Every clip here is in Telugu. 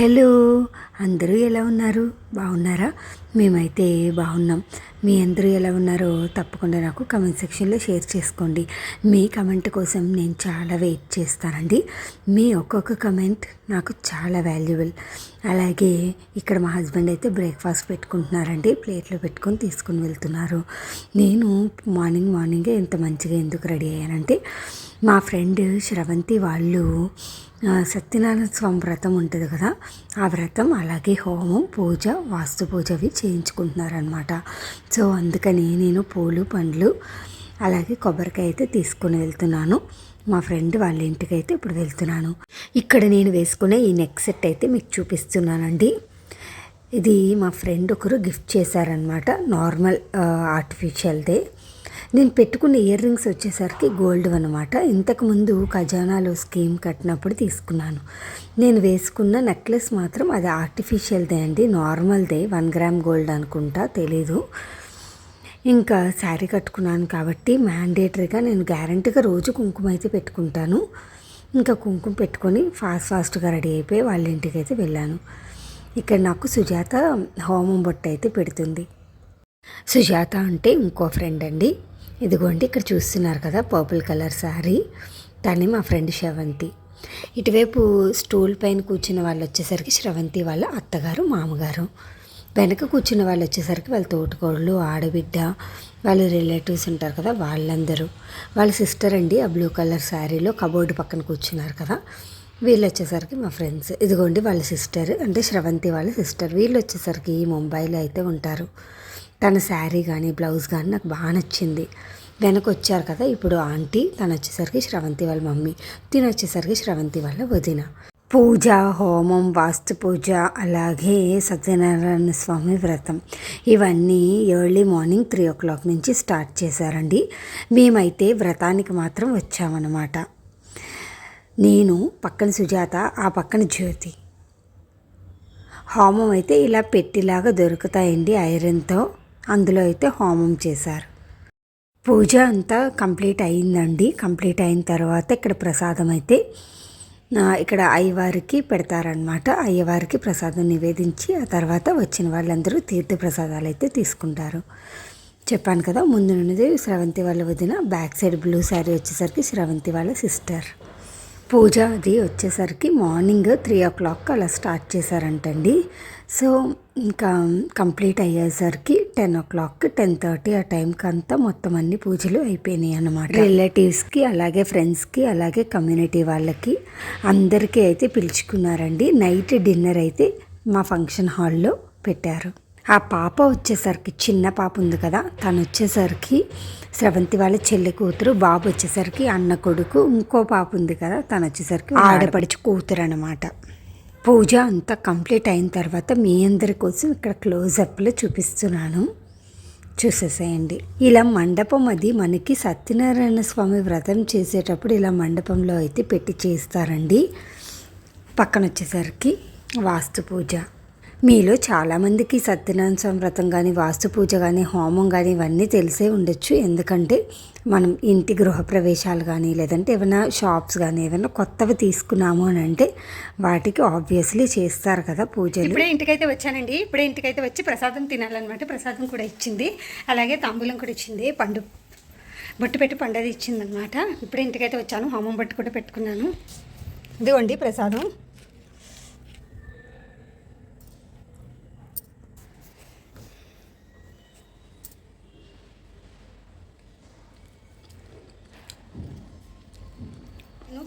హలో అందరూ ఎలా ఉన్నారు? బాగున్నారా? మేమైతే బాగున్నాం. మీ అందరూ ఎలా ఉన్నారో తప్పకుండా నాకు కమెంట్ సెక్షన్లో షేర్ చేసుకోండి. మీ కమెంట్ కోసం నేను చాలా వెయిట్ చేస్తానండి. మీ ఒక్కొక్క కమెంట్ నాకు చాలా వాల్యుబుల్ అలాగే ఇక్కడ మా హస్బెండ్ అయితే బ్రేక్ఫాస్ట్ పెట్టుకుంటున్నారండి. ప్లేట్లో పెట్టుకొని తీసుకుని వెళ్తున్నారు. నేను మార్నింగ్ మార్నింగే ఇంత మంచిగా ఎందుకు రెడీ అయ్యానంటే మా ఫ్రెండ్ శ్రవంతి వాళ్ళు సత్యనారాయణ స్వామి వ్రతం ఉంటుంది కదా ఆ వ్రతం అలాగే హోమం పూజ వాస్తు పూజ అవి చేయించుకుంటున్నారనమాట సో అందుకని నేను పూలు పండ్లు అలాగే కొబ్బరికాయ అయితే తీసుకుని వెళ్తున్నాను. మా ఫ్రెండ్ వాళ్ళ ఇంటికి అయితే ఇప్పుడు వెళ్తున్నాను. ఇక్కడ నేను వేసుకునే ఈ నెక్ సెట్ అయితే మీకు చూపిస్తున్నానండి. ఇది మా ఫ్రెండ్ ఒకరు గిఫ్ట్ చేశారనమాట నార్మల్ ఆర్టిఫిషియల్దే. నేను పెట్టుకున్న ఇయర్ రింగ్స్ వచ్చేసరికి గోల్డ్ అనమాట ఇంతకుముందు ఖజానాలో స్కీమ్ కట్టినప్పుడు తీసుకున్నాను. నేను వేసుకున్న నెక్లెస్ మాత్రం అది ఆర్టిఫిషియల్దే అండి. నార్మల్దే. వన్ గ్రామ్ గోల్డ్ అనుకుంటా తెలీదు. ఇంకా శారీ కట్టుకున్నాను కాబట్టి మ్యాండేటరీగా నేను గ్యారంటీగా రోజు కుంకుమ అయితే పెట్టుకుంటాను. ఇంకా కుంకుమ పెట్టుకొని ఫాస్ట్ ఫాస్ట్గా రెడీ అయిపోయి వాళ్ళ ఇంటికి అయితే వెళ్ళాను. ఇక్కడ నాకు సుజాత హోమం బొట్టు అయితే పెడుతుంది. సుజాత అంటే ఇంకో ఫ్రెండ్ అండి. ఇదిగోండి ఇక్కడ చూస్తున్నారు కదా పర్పుల్ కలర్ శారీ తనే మా ఫ్రెండ్ శ్రవంతి ఇటువైపు స్టూల్ పైన కూర్చున్న వాళ్ళు వచ్చేసరికి శ్రవంతి వాళ్ళ అత్తగారు మామగారు. వెనక కూర్చున్న వాళ్ళు వచ్చేసరికి వాళ్ళ తోటికోడలు ఆడబిడ్డ వాళ్ళ రిలేటివ్స్ ఉంటారు కదా వాళ్ళందరూ. వాళ్ళ సిస్టర్ అండి ఆ బ్లూ కలర్ శారీలో కబోర్డు పక్కన కూర్చున్నారు కదా. వీళ్ళు వచ్చేసరికి మా ఫ్రెండ్స్ ఇదిగోండి వాళ్ళ సిస్టర్ అంటే శ్రవంతి వాళ్ళ సిస్టర్ వీళ్ళు వచ్చేసరికి ముంబైలో అయితే ఉంటారు. తన శారీ కానీ బ్లౌజ్ కానీ నాకు బాగా నచ్చింది. వెనక వచ్చారు కదా ఇప్పుడు ఆంటీ తను వచ్చేసరికి శ్రవంతి వాళ్ళ మమ్మీ తిని వచ్చేసరికి శ్రవంతి వాళ్ళ వదిన. పూజ హోమం వాస్తు పూజ అలాగే సత్యనారాయణ స్వామి వ్రతం. ఇవన్నీ early morning three o'clock నుంచి స్టార్ట్ చేశారండి. మేమైతే వ్రతానికి మాత్రం వచ్చామన్నమాట. నేను పక్కన సుజాత ఆ పక్కన జ్యోతి. హోమం అయితే ఇలా పెట్టిలాగా దొరుకుతాయండి ఐరన్తో. అందులో అయితే హోమం చేశారు. పూజ అంతా కంప్లీట్ అయిందండి. కంప్లీట్ అయిన తర్వాత ఇక్కడ ప్రసాదం అయితే ఇక్కడ అయ్యవారికి పెడతారనమాట అయ్యవారికి ప్రసాదం నివేదించి ఆ తర్వాత వచ్చిన వాళ్ళందరూ తీర్థ ప్రసాదాలు అయితే తీసుకుంటారు. చెప్పాను కదా ముందు నుండి శ్రవంతి వాళ్ళ వదిన బ్యాక్ సైడ్ బ్లూ శారీ వచ్చేసరికి శ్రవంతి వాళ్ళ సిస్టర్. పూజ అది వచ్చేసరికి మార్నింగ్ త్రీ ఓ క్లాక్ అలా స్టార్ట్ చేశారంటండి. సో ఇంకా కంప్లీట్ అయ్యేసరికి ten o'clock ten thirty ఆ టైంకి అంతా మొత్తం అన్ని పూజలు అయిపోయినాయి అన్నమాట. రిలేటివ్స్కి అలాగే ఫ్రెండ్స్కి అలాగే కమ్యూనిటీ వాళ్ళకి అందరికీ అయితే పిలుచుకున్నారండి. నైట్ డిన్నర్ అయితే మా ఫంక్షన్ హాల్లో పెట్టారు. ఆ పాప వచ్చేసరికి చిన్న పాప ఉంది కదా తను వచ్చేసరికి స్రవంతి వాళ్ళ చెల్లి కూతురు బాబు వచ్చేసరికి అన్న కొడుకు ఇంకో పాప ఉంది కదా తను వచ్చేసరికి ఆడపడిచి కూతురు అనమాట పూజ అంతా కంప్లీట్ అయిన తర్వాత మీ అందరి కోసం ఇక్కడ క్లోజప్లో చూపిస్తున్నాను. చూసేసేయండి. ఇలా మండపం అది మనకి సత్యనారాయణ స్వామి వ్రతం చేసేటప్పుడు ఇలా మండపంలో అయితే పెట్టి చేస్తారండి. పక్కన వచ్చేసరికి వాస్తు పూజ. మీలో చాలామందికి సత్యనారాయణ వ్రతం కానీ వాస్తు పూజ కానీ హోమం కానీ ఇవన్నీ తెలిసే ఉండొచ్చు. ఎందుకంటే మనం ఇంటి గృహప్రవేశాలు కానీ లేదంటే ఏమైనా షాప్స్ కానీ ఏమైనా కొత్తవి తీసుకున్నాము అని అంటే వాటికి ఆబ్వియస్లీ చేస్తారు కదా పూజలు. ఇప్పుడే ఇంటికైతే వచ్చానండి. ఇప్పుడే ఇంటికైతే వచ్చి ప్రసాదం తినాలన్నమాట. ప్రసాదం కూడా ఇచ్చింది. అలాగే తాంబూలం కూడా ఇచ్చింది. పండు బొట్టు పెట్టి పండది ఇచ్చిందనమాట ఇప్పుడే ఇంటికైతే వచ్చాను. హోమం బొట్టు కూడా పెట్టుకున్నాను. ఇదిగోండి ప్రసాదం.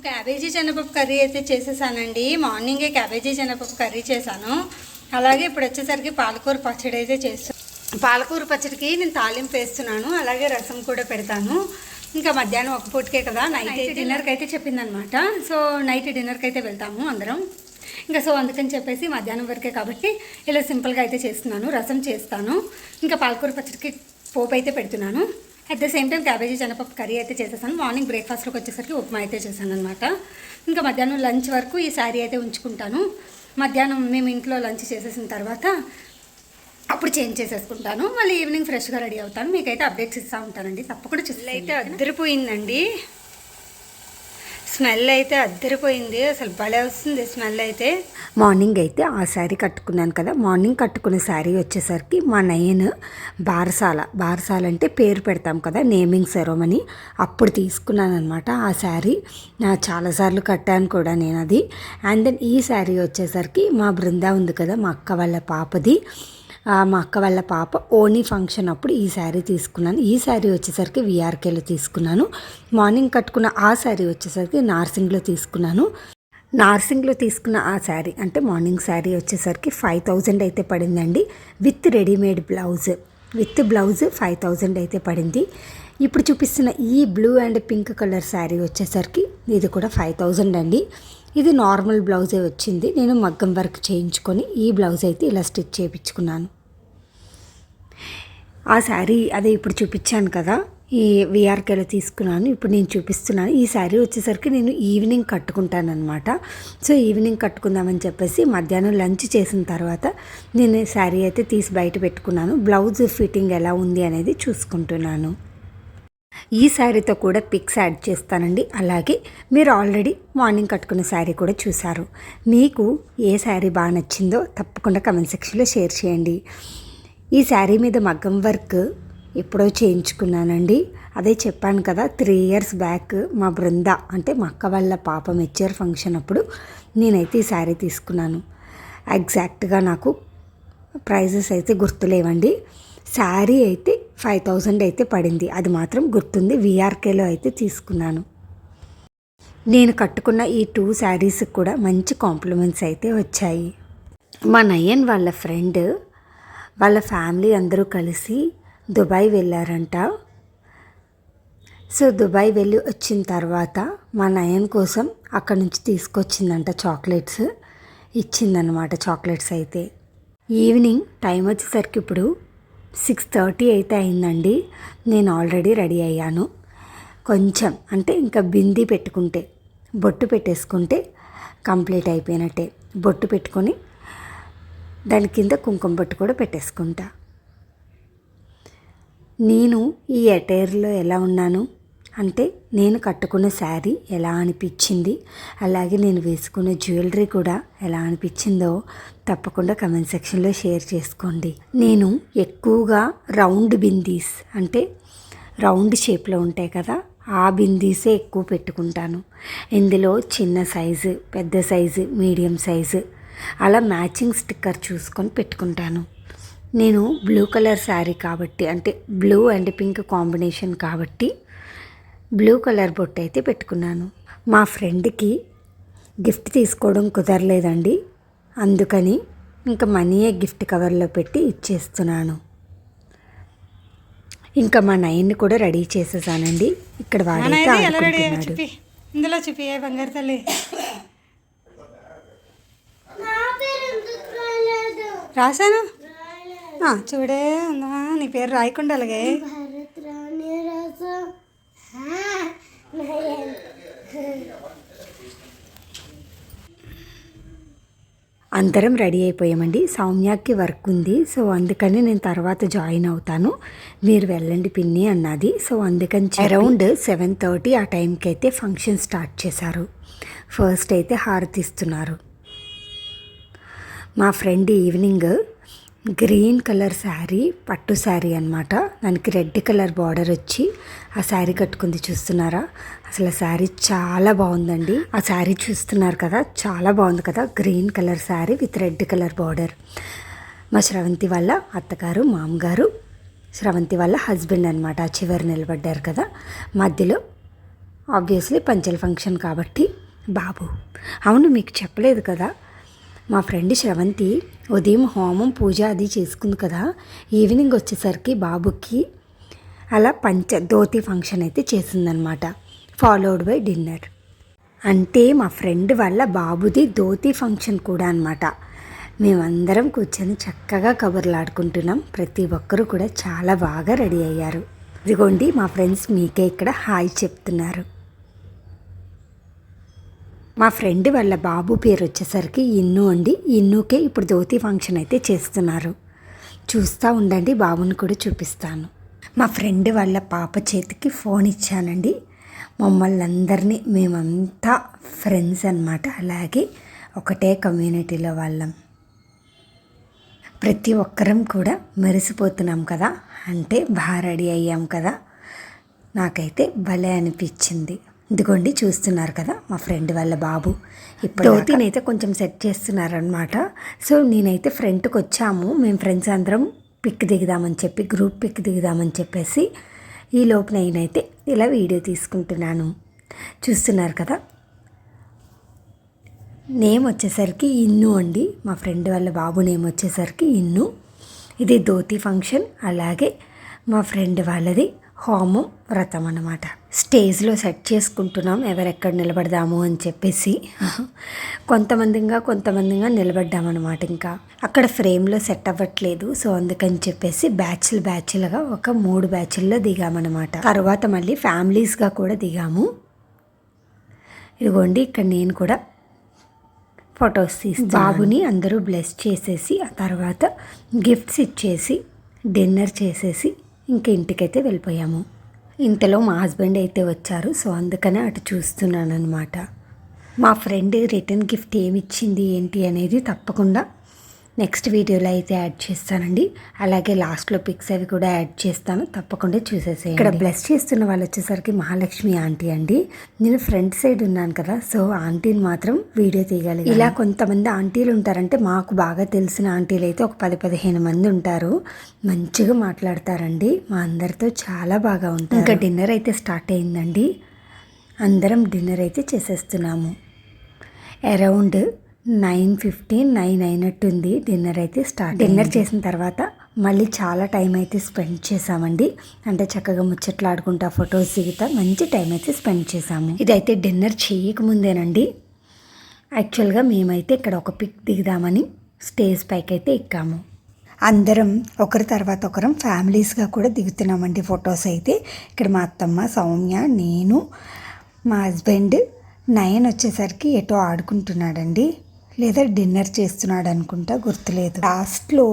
క్యాబేజీ శనగపప్పు కర్రీ అయితే చేసేసానండి. మార్నింగే క్యాబేజీ శనగపప్పు కర్రీ చేశాను. అలాగే ఇప్పుడు వచ్చేసరికి పాలకూర పచ్చడి అయితే చేస్తాను పాలకూర పచ్చడికి నేను తాలింపు వేస్తున్నాను. అలాగే రసం కూడా పెడతాను. ఇంకా మధ్యాహ్నం ఒక పూటకే కదా నైట్ డిన్నర్కి అయితే చెప్పిందనమాట. సో నైట్ డిన్నర్కి అయితే వెళ్తాము అందరం. ఇంకా సో అందుకని చెప్పేసి మధ్యాహ్నం వరకే కాబట్టి ఇలా సింపుల్గా అయితే చేస్తున్నాను. రసం చేస్తాను. ఇంకా పాలకూర పచ్చడికి పోపు అయితే పెడుతున్నాను. At the same time cabbage శనగపప్పు కర్రీ అయితే చేసేసాను. మార్నింగ్ బ్రేక్ఫాస్ట్లోకి వచ్చేసరికి ఉప్మా అయితే చేశాను అనమాట ఇంకా మధ్యాహ్నం లంచ్ వరకు ఈ శారీ అయితే ఉంచుకుంటాను. మధ్యాహ్నం మేము ఇంట్లో లంచ్ చేసేసిన తర్వాత అప్పుడు చేంజ్ చేసేసుకుంటాను. మళ్ళీ ఈవినింగ్ ఫ్రెష్గా రెడీ అవుతాను. మీకైతే అప్డేట్స్ ఇస్తూ ఉంటానండి. తప్పకుండా చూసి అయితే అద్దరిపోయిందండి. స్మెల్ అయితే అద్దరిపోయింది. అసలు భలే వస్తుంది స్మెల్ అయితే. మార్నింగ్ అయితే ఆ శారీ కట్టుకున్నాను కదా. మార్నింగ్ కట్టుకున్న శారీ వచ్చేసరికి మా నయన్ బారసాల బారసాల అంటే పేరు పెడతాం కదా నేమింగ్ సెరమనీ అప్పుడు తీసుకున్నాను అనమాట ఆ శారీ. నా చాలాసార్లు కట్టాను కూడా నేను అది అండ్ దెన్ ఈ శారీ వచ్చేసరికి మా బృందా ఉంది కదా మా అక్క వాళ్ళ పాపది. మా అక్క వాళ్ళ పాప ఓనీ ఫంక్షన్ అప్పుడు ఈ శారీ తీసుకున్నాను. ఈ శారీ వచ్చేసరికి విఆర్కేలో తీసుకున్నాను. మార్నింగ్ కట్టుకున్న ఆ శారీ వచ్చేసరికి నార్సింగ్లో తీసుకున్నాను. నార్సింగ్లో తీసుకున్న ఆ శారీ అంటే మార్నింగ్ శారీ వచ్చేసరికి ఫైవ్ థౌజండ్ అయితే పడిందండి. With readymade blouse. With blouse five thousand అయితే పడింది. ఇప్పుడు చూపిస్తున్న ఈ blue and pink colour saree వచ్చేసరికి ఇది కూడా ఫైవ్ థౌజండ్ అండి. ఇది నార్మల్ బ్లౌజే వచ్చింది. నేను మగ్గం వర్క్ చేయించుకొని ఈ బ్లౌజ్ అయితే ఇలా స్టిచ్ చేయించుకున్నాను. ఆ శారీ అదే ఇప్పుడు చూపించాను కదా. ఈ విఆర్కేలో తీసుకున్నాను ఇప్పుడు నేను చూపిస్తున్నాను. ఈ శారీ వచ్చేసరికి నేను ఈవినింగ్ కట్టుకుంటానమాట సో ఈవినింగ్ కట్టుకుందామని చెప్పేసి మధ్యాహ్నం లంచ్ చేసిన తర్వాత నేను శారీ అయితే తీసి బయట పెట్టుకున్నాను. బ్లౌజ్ ఫిట్టింగ్ ఎలా ఉంది అనేది చూసుకుంటున్నాను. ఈ శారీతో కూడా పిక్స్ యాడ్ చేస్తానండి. అలాగే మీరు ఆల్రెడీ మార్నింగ్ కట్టుకున్న శారీ కూడా చూసారు మీకు ఏ శారీ బాగా నచ్చిందో తప్పకుండా కమెంట్ సెక్షన్లో షేర్ చేయండి. ఈ శారీ మీద మగ్గం వర్క్ ఎప్పుడో చేయించుకున్నానండి. అదే చెప్పాను కదా త్రీ ఇయర్స్ బ్యాక్ మా బృంద అంటే మా అక్క వాళ్ళ పాప మెచ్యూర్ ఫంక్షన్ అప్పుడు నేనైతే ఈ శారీ తీసుకున్నాను. ఎగ్జాక్ట్గా నాకు ప్రైజెస్ అయితే గుర్తులేవండి. శారీ అయితే ఫైవ్ థౌజండ్ అయితే పడింది. అది మాత్రం గుర్తుంది. విఆర్కేలో అయితే తీసుకున్నాను. నేను కట్టుకున్న ఈ టూ శారీస్కి కూడా మంచి కాంప్లిమెంట్స్ అయితే వచ్చాయి. మా నయన్ వాళ్ళ ఫ్రెండ్ వాళ్ళ ఫ్యామిలీ అందరూ కలిసి దుబాయ్ వెళ్ళారంట. సో దుబాయ్ వెళ్ళి వచ్చిన తర్వాత మా నయన్ కోసం అక్కడ నుంచి తీసుకొచ్చిందంట చాక్లెట్స్. ఇచ్చిందనమాట చాక్లెట్స్ అయితే. ఈవినింగ్ టైం వచ్చేసరికి ఇప్పుడు సిక్స్ థర్టీ అయితే అయిందండి. నేను ఆల్రెడీ రెడీ అయ్యాను. కొంచెం అంటే ఇంకా బింది పెట్టుకుంటే బొట్టు పెట్టేసుకుంటే కంప్లీట్ అయిపోయినట్టే. బొట్టు పెట్టుకొని దాని కింద కుంకుమ బొట్టు కూడా పెట్టేసుకుంటా. నేను ఈ అటైర్లో ఎలా ఉన్నాను? అంటే నేను కట్టుకున్న శారీ ఎలా అనిపించింది? అలాగే నేను వేసుకున్న జ్యువెలరీ కూడా ఎలా అనిపించిందో తప్పకుండా కమెంట్ సెక్షన్లో షేర్ చేసుకోండి. నేను ఎక్కువగా రౌండ్ బిందీస్ అంటే రౌండ్ షేప్లో ఉంటాయి కదా ఆ బిందీసే ఎక్కువ పెట్టుకుంటాను. ఇందులో చిన్న సైజు పెద్ద సైజు మీడియం సైజు అలా మ్యాచింగ్ స్టిక్కర్ చూసుకొని పెట్టుకుంటాను. నేను బ్లూ కలర్ శారీ కాబట్టి అంటే బ్లూ అండ్ పింక్ కాంబినేషన్ కాబట్టి బ్లూ కలర్ బొట్టు అయితే పెట్టుకున్నాను. మా ఫ్రెండ్కి గిఫ్ట్ తీసుకోవడం కుదరలేదండి. అందుకని ఇంకా మనీయే గిఫ్ట్ కవర్లో పెట్టి ఇచ్చేస్తున్నాను. ఇంకా మా నయన్ని కూడా రెడీ చేసేసానండి. ఇక్కడ వాడైతే ఆడుకుంటున్నాడు. ఇందులో చూపి ఏ బంగారు తల్లి. రాశాను? ఆ, చూడే ఉందా నీ పేరు రాయకుండా అలాగే. అందరం రెడీ అయిపోయామండి. సౌమ్యకి వర్క్ ఉంది. సో అందుకని నేను తర్వాత జాయిన్ అవుతాను. మీరు వెళ్ళండి పిన్ని అన్నది. సో అందుకని అరౌండ్ సెవెన్ థర్టీ ఆ టైంకి అయితే ఫంక్షన్ స్టార్ట్ చేశారు. ఫస్ట్ అయితే హారతి ఇస్తున్నారు. మా friend evening green colour saree పట్టు శారీ అనమాట దానికి రెడ్ కలర్ బార్డర్ వచ్చి ఆ శారీ కట్టుకుంది చూస్తున్నారా? అసలు ఆ శారీ చాలా బాగుందండి. ఆ శారీ చూస్తున్నారు కదా చాలా బాగుంది కదా green colour saree with red colour border. మా శ్రవంతి వాళ్ళ అత్తగారు మామగారు శ్రవంతి వాళ్ళ హస్బెండ్ అనమాట చివరి నిలబడ్డారు కదా. మధ్యలో ఆబ్వియస్లీ పంచల ఫంక్షన్ కాబట్టి బాబు. అవును మీకు చెప్పలేదు కదా మా ఫ్రెండ్ శ్రవంతి ఉదయం హోమం పూజ అది చేసుకుంది కదా ఈవినింగ్ వచ్చేసరికి బాబుకి అలా పంచ ధోతి ఫంక్షన్ అయితే చేసిందనమాట ఫాలోడ్ బై డిన్నర్ అంటే మా ఫ్రెండ్ వాళ్ళ బాబుది ధోతి ఫంక్షన్ కూడా అనమాట. మేమందరం కూర్చొని చక్కగా కబుర్లాడుకుంటున్నాం ప్రతి ఒక్కరూ కూడా చాలా బాగా రెడీ అయ్యారు. ఇదిగోండి మా ఫ్రెండ్స్ మీకే ఇక్కడ హాయ్ చెప్తున్నారు. మా ఫ్రెండ్ వాళ్ళ బాబు పేరు వచ్చేసరికి ఇన్ను అండి. ఇన్నుకే ఇప్పుడు ధోతి ఫంక్షన్ అయితే చేస్తున్నారు. చూస్తూ ఉండండి బాబుని కూడా చూపిస్తాను. మా ఫ్రెండ్ వాళ్ళ పాప చేతికి ఫోన్ ఇచ్చానండి. మమ్మల్ని అందరినీ మేమంతా ఫ్రెండ్స్ అనమాట అలాగే ఒకటే కమ్యూనిటీలో వాళ్ళం. ప్రతి ఒక్కరం కూడా మెరిసిపోతున్నాం కదా. అంటే బాగా రెడీ అయ్యాం కదా. నాకైతే భలే అనిపించింది. ఇదిగోండి చూస్తున్నారు కదా మా ఫ్రెండ్ వాళ్ళ బాబు. ఇప్పుడు నేనైతే కొంచెం సెట్ చేస్తున్నారనమాట సో నేనైతే ఫ్రంట్కి వచ్చాము. మేము ఫ్రెండ్స్ అందరం పిక్ దిగుదామని చెప్పి గ్రూప్ పిక్ దిగుదామని చెప్పేసి ఈ లోపు నేనైతే ఇలా వీడియో తీసుకుంటున్నాను. చూస్తున్నారు కదా? నేమ్ వచ్చేసరికి ఇన్ను అండి. మా ఫ్రెండ్ వాళ్ళ బాబు నేమ్ వచ్చేసరికి ఇన్ను. ఇది ధోతి ఫంక్షన్. అలాగే మా ఫ్రెండ్ వాళ్ళది. హోమం వ్రతం అన్నమాట. స్టేజ్లో సెట్ చేసుకుంటున్నాం ఎవరెక్కడ నిలబడదాము అని చెప్పేసి. కొంతమందిగా కొంతమందిగా నిలబడ్డామన్నమాట ఇంకా. అక్కడ ఫ్రేమ్లో సెట్ అవ్వట్లేదు సో అందుకని చెప్పేసి బ్యాచ్లు బ్యాచ్లుగా ఒక మూడు బ్యాచ్ల్లో దిగామన్నమాట తర్వాత మళ్ళీ ఫ్యామిలీస్గా కూడా దిగాము. ఇదిగోండి ఇక్కడ నేను కూడా ఫొటోస్ తీసి బాబుని అందరూ బ్లెస్ చేసేసి ఆ తర్వాత గిఫ్ట్స్ ఇచ్చేసి డిన్నర్ చేసేసి ఇంక ఇంటికైతే వెళ్ళిపోయాము. ఇంతలో మా హస్బెండ్ అయితే వచ్చారు. సో అందుకనే అటు చూస్తున్నాను అనమాట మా ఫ్రెండ్ రిటర్న్ గిఫ్ట్ ఏమి ఇచ్చింది ఏంటి అనేది తప్పకుండా నెక్స్ట్ వీడియోలో అయితే యాడ్ చేస్తానండి. అలాగే లాస్ట్లో పిక్స్ అవి కూడా యాడ్ చేస్తాను. తప్పకుండా చూసేసేయండి. ఇక్కడ బ్లెస్ చేస్తున్న వాళ్ళు వచ్చేసరికి మహాలక్ష్మి ఆంటీ అండి. నేను ఫ్రంట్ సైడ్ ఉన్నాను కదా సో ఆంటీని మాత్రం వీడియో తీయగలిగి ఇలా కొంతమంది ఆంటీలు ఉంటారంటే మాకు బాగా తెలిసిన ఆంటీలు అయితే ఒక పది పదిహేను మంది ఉంటారు. మంచిగా మాట్లాడతారండి. మా అందరితో చాలా బాగా ఉంటారు. ఇంకా డిన్నర్ అయితే స్టార్ట్ అయిందండి. అందరం డిన్నర్ అయితే చేసేస్తున్నాము. అరౌండ్ నైన్ ఫిఫ్టీన్ నైన్ అయినట్టుంది. డిన్నర్ అయితే స్టార్ట్. డిన్నర్ చేసిన తర్వాత మళ్ళీ చాలా టైం అయితే స్పెండ్ చేసామండి. అంటే చక్కగా ముచ్చట్లు ఆడుకుంటా ఫొటోస్ దిగుతా మంచి టైం అయితే స్పెండ్ చేసాము. ఇదైతే డిన్నర్ చేయకముందేనండి. యాక్చువల్గా మేమైతే ఇక్కడ ఒక పిక్ దిగుదామని స్టేజ్ పైకి అయితే ఎక్కాము. అందరం ఒకరి తర్వాత ఒకరం ఫ్యామిలీస్గా కూడా దిగుతున్నామండి ఫొటోస్ అయితే. ఇక్కడ మా అత్తమ్మ సౌమ్య నేను మా హస్బెండ్ నయన్ వచ్చేసరికి ఎటో ఆడుకుంటున్నాడండి. లేదా డిన్నర్ చేస్తున్నాడు అనుకుంటా గుర్తులేదు. లాస్ట్లో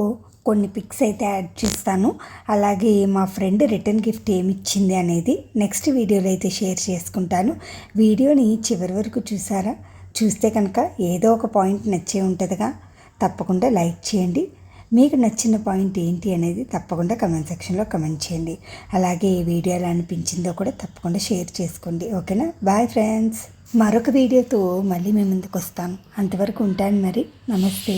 కొన్ని పిక్స్ అయితే యాడ్ చేస్తాను. అలాగే మా ఫ్రెండ్ రిటర్న్ గిఫ్ట్ ఏమి ఇచ్చింది అనేది నెక్స్ట్ వీడియోలో అయితే షేర్ చేసుకుంటాను. వీడియోని చివరి వరకు చూసారా? చూస్తే కనుక ఏదో ఒక పాయింట్ నచ్చే ఉంటుందిగా. తప్పకుండా లైక్ చేయండి. మీకు నచ్చిన పాయింట్ ఏంటి అనేది తప్పకుండా కమెంట్ సెక్షన్లో కమెంట్ చేయండి. అలాగే ఈ వీడియో ఎలా అనిపించిందో కూడా తప్పకుండా షేర్ చేసుకోండి. ఓకేనా బాయ్ ఫ్రెండ్స్ మరొక వీడియోతో మళ్ళీ మేము ముందుకు వస్తాను అంతవరకు ఉంటాను మరి. నమస్తే.